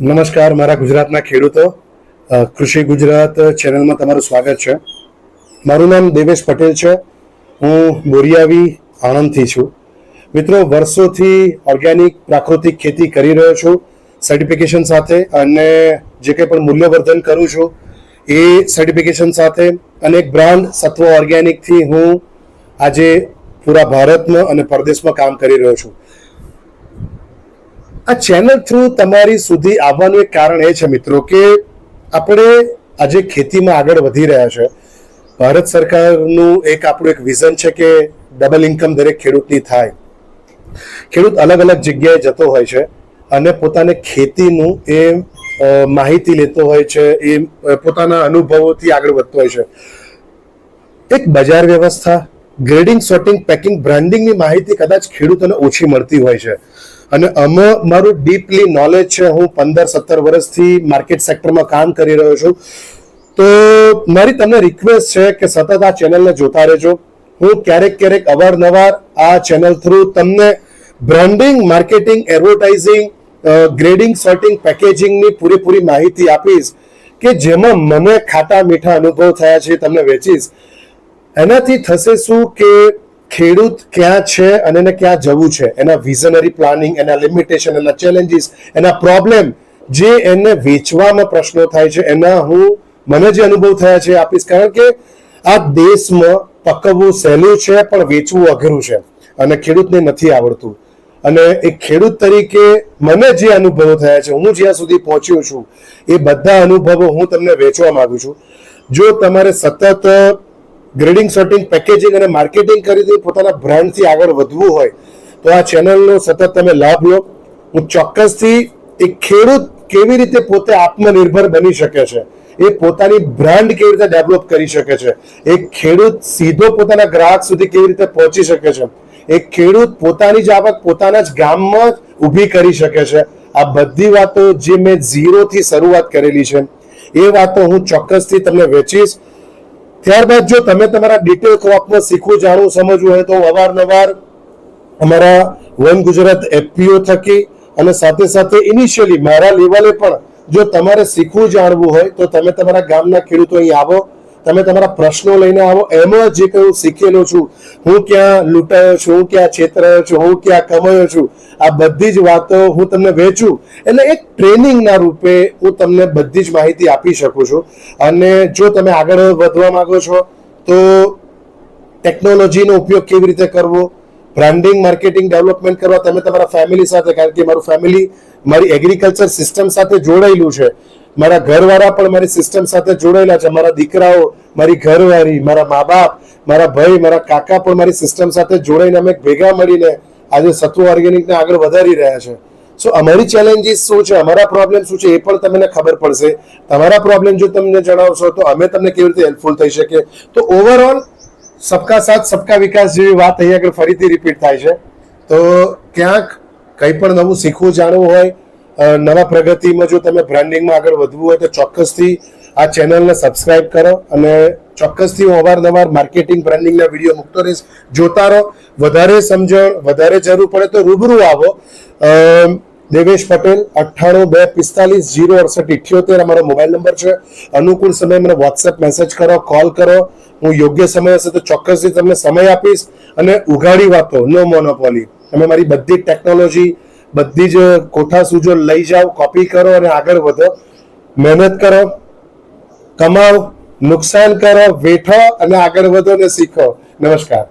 નમસ્કાર, મારા ગુજરાતના ખેડૂતો. કૃષિ ગુજરાત ચેનલમાં તમારું સ્વાગત છે. મારું નામ દેવેશ પટેલ છે. હું બોરિયાવી આણંદથી છું. મિત્રો, વર્ષોથી ઓર્ગેનિક પ્રાકૃતિક ખેતી કરી રહ્યો છું. સર્ટિફિકેશન સાથે અને જે કંઈ પણ મૂલ્યવર્ધન કરું છું, એ સર્ટિફિકેશન સાથે અને એક બ્રાન્ડ સત્વ ઓર્ગેનિકથી હું આજે પૂરા ભારતમાં અને પરદેશમાં કામ કરી રહ્યો છું. આ ચેનલ થ્રુ તમારી સુધી આવવાનું એક કારણ એ છે મિત્રો કે આપણે આજે ખેતીમાં આગળ વધી રહ્યા છે. ભારત સરકારનું એક આપણું એક વિઝન છે કે ડબલ ઇન્કમ દરેક ખેડૂતની થાય. ખેડૂત અલગ અલગ જગ્યાએ જતો હોય છે અને પોતાને ખેતીનું એ માહિતી લેતો હોય છે, એ પોતાના અનુભવોથી આગળ વધતો હોય છે. એક બજાર વ્યવસ્થા ગ્રેડિંગ સોર્ટિંગ પેકિંગ બ્રાન્ડિંગની માહિતી કદાચ ખેડૂતોને ઓછી મળતી હોય છે. અને આમાં મારું ડીપલી નોલેજ છે, હું પંદર, સત્તર વર્ષથી માર્કેટ સેક્ટરમાં કામ કરી રહ્યો છું. તો મારી તમને રિક્વેસ્ટ છે કે સતત આ ચેનલને જોતા રહેજો. હું ક્યારેક ક્યારેક અવારનવાર આ ચેનલ થ્રુ તમને branding marketing advertising grading sorting પેકેજિંગની પૂરેપૂરી માહિતી આપીશ કે જેમાં મને ખાટા મીઠા અનુભવ થયા છે, તમને વેચીશ એનાથી થશે શું કે ખેડૂત ક્યાં છે અને એને ક્યાં જવું છે? એના વિઝનરી પ્લાનિંગ એના લિમિટેશન એના ચેલેન્જીસ એના પ્રોબ્લેમ જે એને વેચવામાં પ્રશ્નો થાય છે, એના હું મને જે અનુભવ થયા છે આપીશ. કારણ કે આ દેશમાં પકવવું સહેલું છે, પણ વેચવું અઘરું છે અને ખેડૂતને નથી આવડતું. અને એક ખેડૂત તરીકે મને જે અનુભવો થયા છે, હું જ્યાં સુધી પહોંચ્યો છું, એ બધા અનુભવો હું તમને વેચવા માંગુ છું. જો તમારે સતત ગ્રેડિંગ સોર્ટિંગ પેકેજિંગ અને માર્કેટિંગ કરી પોતાના બ્રાન્ડથી આગળ વધવું હોય, તો આ ચેનલનો સતત તમે લાભ લો. હું ચોક્કસથી એક ખેડૂત કેવી રીતે પોતે આત્મનિર્ભર બની શકે છે, એ પોતાની બ્રાન્ડ કેવી રીતે ડેવલપ કરી શકે છે, એક ખેડૂત સીધો પોતાના ગ્રાહક સુધી કેવી રીતે પહોંચી શકે છે, એક ખેડૂત પોતાની જ આવક પોતાના જ ગામમાં ઊભી કરી શકે છે, આ બધી વાતો જે મેં ઝીરોથી શરૂઆત કરેલી છે, એ વાતો હું ચોક્કસથી તમને વેચીશ ત્યારબાદ જો તમે તમારા ડિટેલ ક્રોપમાં શીખવું જાણવું, સમજવું હોય તો અવારનવાર અમારા વન ગુજરાત એફપીઓ થકી અને સાથે સાથે ઇનિશિયલી મારા લેવલે પણ જો તમારે શીખવું જાણવું હોય તો તમે તમારા ગામના ખેડૂતો અહીં આવો. તમે તમારા પ્રશ્નો લઈને આવો. એમાં જે કંઈ શીખેલો છું. હું ક્યાં લૂંટાયો છું, હું ક્યાં છેતરાયો છું, હું ક્યાં કમાયો છું, આ બધી જ વાતો હું તમને વેચું. એટલે એક ટ્રેનિંગના રૂપે હું તમને બધી જ માહિતી આપી શકું છું. અને જો તમે આગળ વધવા માંગો છો, તો ટેકનોલોજીનો ઉપયોગ કેવી રીતે કરવો? બ્રાન્ડિંગ, માર્કેટિંગ, ડેવલપમેન્ટ કરવા તમે તમારા ફેમિલી સાથે, કારણ કે મારું ફેમિલી મારી એગ્રીકલ્ચર સિસ્ટમ સાથે જોડાયેલું છે. મારા ઘરવાળા પણ મારી સિસ્ટમ સાથે જોડાયેલા છે. મારા દીકરાઓ, મારી ઘરવાળી, મારા મા બાપ મારા ભાઈ, મારા કાકા પણ મારી સિસ્ટમ સાથે જોડાઈને અમે ભેગા મળીને આજે સત્વ ઓર્ગેનિકને આગળ વધારી રહ્યા છે. સો અમારી ચેલેન્જીસ શું છે? અમારા પ્રોબ્લેમ શું છે? એ પણ તમને ખબર પડશે. તમારા પ્રોબ્લેમ જો તમને જણાવશો તો અમે તમને કેવી રીતે હેલ્પફુલ થઈ શકીએ? તો ઓવરઓલ સબકા સાથ, સબકા વિકાસ જેવી વાત અહીં આગળ ફરીથી રિપીટ થાય છે. તો ક્યાંક કંઈ પણ નવું શીખવું, જાણવું હોય નવા પ્રગતિમાં જો તમે બ્રાન્ડિંગમાં આગળ વધવું હોય તો ચોક્કસથી આ ચેનલને સબસ્ક્રાઇબ કરો અને ચોક્કસથી હું અવારનવાર માર્કેટિંગ બ્રાન્ડિંગના વીડિયો મૂકતો રહીશ. જોતા રહો. વધારે સમજણ, વધારે જરૂર પડે તો રૂબરૂ આવો. દેવેશ પટેલ, અઠ્ઠાણું બે પિસ્તાલીસ જીરો અડસઠ ઇઠ્યોતેર અમારો મોબાઈલ નંબર છે. અનુકૂળ સમયે મને વોટ્સએપ મેસેજ કરો કોલ કરો. હું યોગ્ય સમય હશે તો ચોક્કસથી તમને સમય આપીશ અને ઉઘાડી વાતો નો મોનોપોલી તમે મારી બધી ટેકનોલોજી બધી જ કોઠા સૂજો લઈ જાઓ કોપી કરો અને આગળ વધો. મહેનત કરો, કમાઓ, નુકસાન કરો, વેઠો અને આગળ વધો અને શીખો. નમસ્કાર.